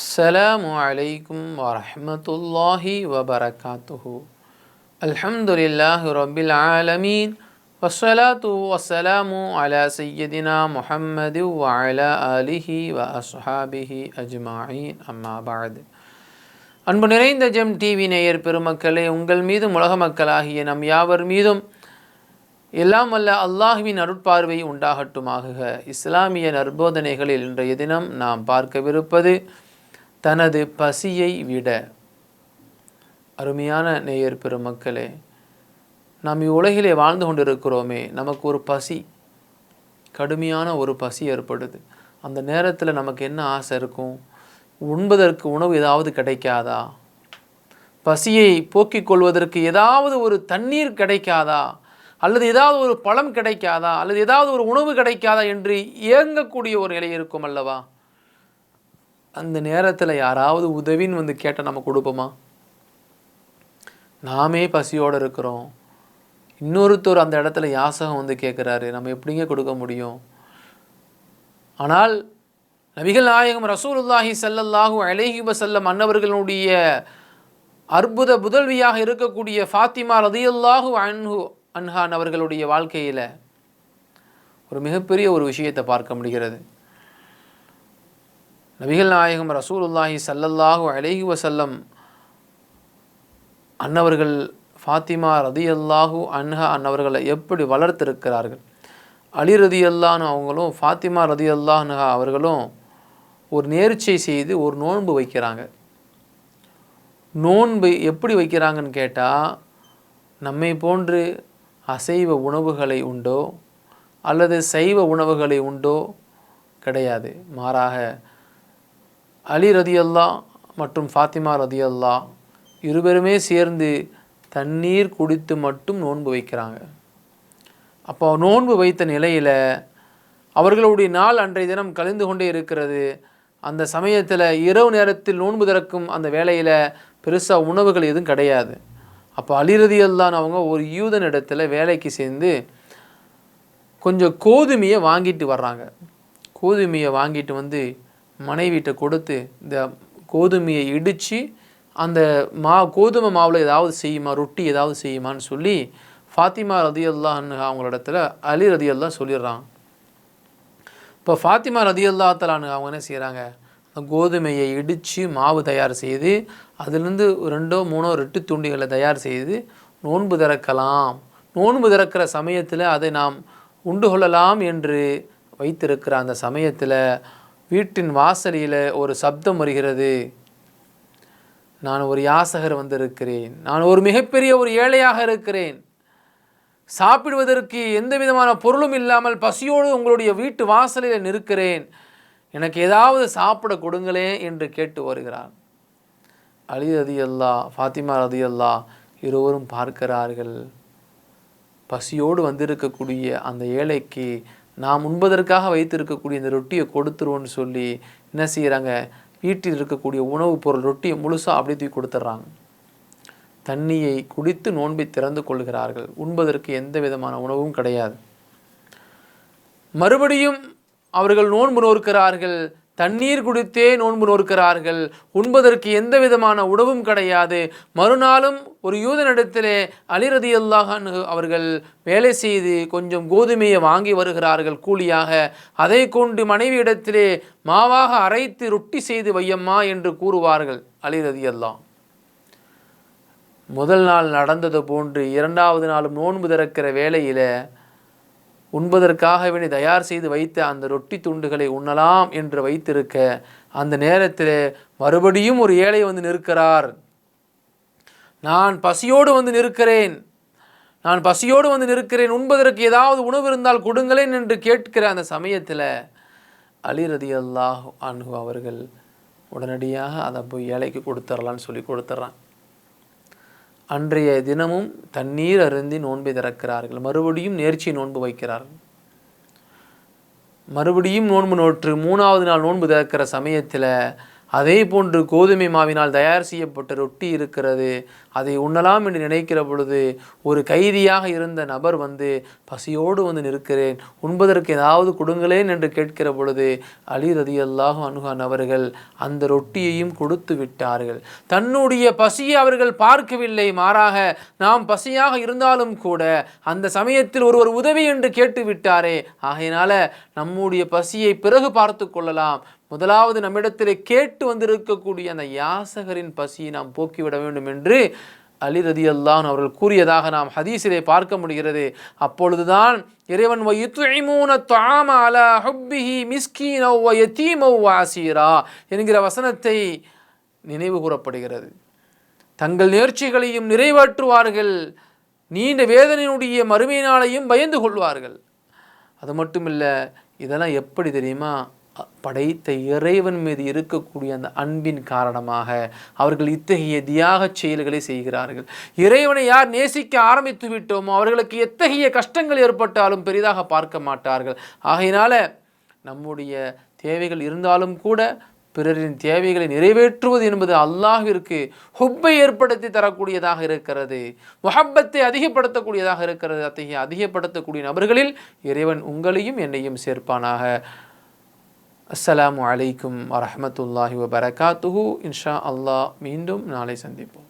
السلام عليكم ورحمة الله وبركاته الحمد لله رب العالمين والصلاة والسلام على سيدنا محمد وعلى آله وأصحابه أجمعين أما بعد அன்பு நிறைந்த GeM TV நேயர் பெருமக்களே உங்கள் மீதும் உலக மக்களாகிய நம் யாவர் மீதும் எல்லாம் வல்ல அல்லாஹுவின் அருட்பார்வை உண்டாகட்டுமாகுக இஸ்லாமிய நற்போதனைகளில் இன்றைய தினம் நாம் பார்க்கவிருப்பது தனது பசியை விட அருமையான நேயர் பெருமக்களே நாம் இவ்வுலகிலே வாழ்ந்து கொண்டிருக்கிறோமே நமக்கு ஒரு பசி கடுமையான ஒரு பசி ஏற்படுது. அந்த நேரத்தில் நமக்கு என்ன ஆசை இருக்கும்? உண்பதற்கு உணவு ஏதாவது கிடைக்காதா? பசியை போக்கிக் கொள்வதற்கு ஏதாவது ஒரு தண்ணீர் கிடைக்காதா? அல்லது ஏதாவது ஒரு பழம் கிடைக்காதா? அல்லது ஏதாவது ஒரு உணவு கிடைக்காதா? என்று இயங்கக்கூடிய ஒரு நிலை இருக்கும் அல்லவா? அந்த நேரத்தில் யாராவது உதவின்னு வந்து கேட்டால் நம்ம கொடுப்போமா? நாமே பசியோடு இருக்கிறோம். இன்னொருத்தர் அந்த இடத்துல யாசகம் வந்து கேட்குறாரு நம்ம எப்படிங்க கொடுக்க முடியும்? ஆனால் நபிகள் நாயகம் ரசூலுல்லாஹி ஸல்லல்லாஹு அலைஹி செல்லம் அன்னவர்களுடைய அற்புத புதல்வியாக இருக்கக்கூடிய ஃபாத்திமா ரதியல்லாஹு அன்ஹு அன்ஹான் அவர்களுடைய வாழ்க்கையில் ஒரு மிகப்பெரிய ஒரு விஷயத்தை பார்க்க முடிகிறது. நபிகள் நாயகம் ரசூலுல்லாஹி சல்லல்லாஹு அலைஹி வசல்லம் அன்னவர்கள் ஃபாத்திமா ரதி அல்லாஹு அன்ஹா அன்னவர்களை எப்படி வளர்த்திருக்கிறார்கள்? அலி ரதியல்லான்னு அவங்களும் ஃபாத்திமா ரதி ரதியல்லாஹ்னுஹா அவர்களும் ஒரு நேர்ச்சை செய்து ஒரு நோன்பு வைக்கிறாங்க. நோன்பு எப்படி வைக்கிறாங்கன்னு கேட்டால் நம்மை போன்று அசைவ உணவுகளை உண்டோ அல்லது சைவ உணவுகளை உண்டோ கிடையாது. மாறாக அலி ரதியல்லா மற்றும் ஃபாத்திமா ரதியல்லா இருவருமே சேர்ந்து தண்ணீர் குடித்து மட்டும் நோன்பு வைக்கிறாங்க. அப்போ நோன்பு வைத்த நிலையில் அவர்களுடைய நாள் அன்றைய தினம் கழிந்து கொண்டே இருக்கிறது. அந்த சமயத்தில் இரவு நேரத்தில் நோன்பு திறக்கும் அந்த வேலையில் பெருசாக உணவுகள் எதுவும் கிடையாது. அப்போ அலிரதியல்லான் அவங்க ஒரு யூதன் இடத்துல வேலைக்கு சேர்ந்து கொஞ்சம் கோதுமையை வாங்கிட்டு வர்றாங்க. கோதுமையை வாங்கிட்டு வந்து மனைவிட்ட கொடுத்து இந்த கோதுமையை இடித்து அந்த மா கோதுமை மாவில் ஏதாவது செய்யுமா? ரொட்டி ஏதாவது செய்யுமான்னு சொல்லி ஃபாத்திமா ரதியல்லான்னு அவங்களிடத்துல அலி ரதியல்லா சொல்லிடுறான் இப்போ ஃபாத்திமா ரதியல்லாத்தலான்னு அவங்க என்ன செய்கிறாங்க அந்த கோதுமையை இடித்து மாவு தயார் செய்து அதுலேருந்து ரெண்டோ மூணோ ரெட்டு துண்டிகளை தயார் செய்து நோன்பு திறக்கலாம். நோன்பு திறக்கிற சமயத்தில் அதை நாம் உண்டு கொள்ளலாம் என்று வைத்திருக்கிற அந்த சமயத்தில் வீட்டின் வாசலில் ஒரு சப்தம் வருகிறது. நான் ஒரு யாசகர் வந்திருக்கிறேன். நான் ஒரு மிகப்பெரிய ஒரு ஏழையாக இருக்கிறேன். சாப்பிடுவதற்கு எந்த விதமான பொருளும் இல்லாமல் பசியோடு உங்களுடைய வீட்டு வாசலில் நிற்கிறேன். எனக்கு ஏதாவது சாப்பிட கொடுங்களேன் என்று கேட்டு வருகிறார் அலி ரதி அல்லா ஃபாத்திமா ரதி அல்லா இருவரும் பார்க்கிறார்கள். பசியோடு வந்திருக்கக்கூடிய அந்த ஏழைக்கு நாம் உண்பதற்காக வைத்திருக்கக்கூடிய இந்த ரொட்டியை கொடுத்துருவோன்னு சொல்லி என்ன செய்கிறாங்க வீட்டில் இருக்கக்கூடிய உணவுப் பொருள் ரொட்டியை முழுசாக அப்படியே தூக்கி கொடுத்துட்றாங்க. தண்ணியை குடித்து நோன்பை திறந்து கொள்கிறார்கள். உண்பதற்கு எந்த விதமான உணவும் கிடையாது. மறுபடியும் அவர்கள் நோன்பு நோக்கிறார்கள் தண்ணீர் குடித்தே நோன்பு நோக்கிறார்கள் உண்பதற்கு எந்த விதமான உணவும் கிடையாது. மறுநாளும் ஒரு யூதனிடத்திலே அலிரதி அல்லாஹன் அவர்கள் வேலை செய்து கொஞ்சம் கோதுமையை வாங்கி வருகிறார்கள் கூலியாக. அதை கொண்டு மனைவியிடத்திலே மாவாக அரைத்து ரொட்டி செய்து வையம்மா என்று கூறுவார்கள் அலிரதி முதல் நாள் நடந்தது போன்று இரண்டாவது நாளும் நோன்பு திறக்கிற வேளையில் உண்பதற்காக வேண்டி தயார் செய்து வைத்த அந்த ரொட்டி துண்டுகளை உண்ணலாம் என்று வைத்திருக்க அந்த நேரத்தில் மறுபடியும் ஒரு ஏழை வந்து நிற்கிறார். நான் பசியோடு வந்து நிற்கிறேன். நான் பசியோடு வந்து நிற்கிறேன். உண்பதற்கு ஏதாவது உணவு இருந்தால் கொடுங்களேன் என்று கேட்கிற அந்த சமயத்தில் அலி ரதி அல்லாஹ் அன்ஹு அவர்கள் உடனடியாக அதை போய் ஏழைக்கு கொடுத்துர்லான்னு சொல்லி கொடுத்துட்றான். அன்றைய தினமும் தண்ணீர் அருந்தி நோன்பை திறக்கிறார்கள். மறுபடியும் நேர்ச்சி நோன்பு வைக்கிறார்கள். மறுபடியும் நோன்பு நோற்று மூணாவது நாள் நோன்பு திறக்கிற சமயத்தில் அதே போன்று கோதுமை மாவினால் தயார் செய்யப்பட்ட ரொட்டி இருக்கிறது. அதை உண்ணலாம் என்று நினைக்கிற பொழுது ஒரு கைதியாக இருந்த நபர் வந்து பசியோடு வந்து நிற்கிறேன் உண்பதற்கு ஏதாவது கொடுங்களேன் என்று கேட்கிற பொழுது அலி ரதி அல்லாஹ் அனுகான் அவர்கள் அந்த ரொட்டியையும் கொடுத்து விட்டார்கள். தன்னுடைய பசியை அவர்கள் பார்க்கவில்லை மாறாக நாம் பசியாக இருந்தாலும் கூட அந்த சமயத்தில் ஒருவர் உதவி என்று கேட்டு விட்டாரே. ஆகையினால நம்முடைய பசியை பிறகு பார்த்து கொள்ளலாம். முதலாவது நம்மிடத்திலே கேட்டு வந்திருக்கக்கூடிய அந்த யாசகரின் பசியை நாம் போக்கிவிட வேண்டும் என்று அலி ரதி அல்லான் அவர்கள் கூறியதாக நாம் ஹதீஸிலே பார்க்க முடிகிறது. அப்பொழுதுதான் இறைவன் வயுத்மூன என்கிற வசனத்தை நினைவு கூறப்படுகிறது. தங்கள் நேர்ச்சிகளையும் நிறைவேற்றுவார்கள். நீண்ட வேதனையினுடைய மறுமையினாலையும் பயந்து கொள்வார்கள். அது மட்டும் இல்லை இதெல்லாம் எப்படி தெரியுமா? படைத்த இறைவன் மீது இருக்கக்கூடிய அந்த அன்பின் காரணமாக அவர்கள் இத்தகைய தியாகச் செயல்களை செய்கிறார்கள். இறைவனை யார் நேசிக்க ஆரம்பித்து விட்டோமோ அவர்களுக்கு எத்தகைய கஷ்டங்கள் ஏற்பட்டாலும் பெரிதாக பார்க்க மாட்டார்கள். ஆகையினால நம்முடைய தேவைகள் இருந்தாலும் கூட பிறரின் தேவைகளை நிறைவேற்றுவது என்பது அல்லாஹிற்கு ஹுப்பை ஏற்படுத்தி தரக்கூடியதாக இருக்கிறது. முஹப்பத்தை அதிகப்படுத்தக்கூடியதாக இருக்கிறது. அத்தகைய அதிகப்படுத்தக்கூடிய நபர்களில் இறைவன் உங்களையும் என்னையும் சேர்ப்பானாக. അസ്സലാമു അലൈക്കും വറഹമത്തല്ലാഹി വബർക്കാത്തുഹു ഇൻഷാ അള്ളാഹ് വീണ്ടും നാളെ സന്ധിപ്പും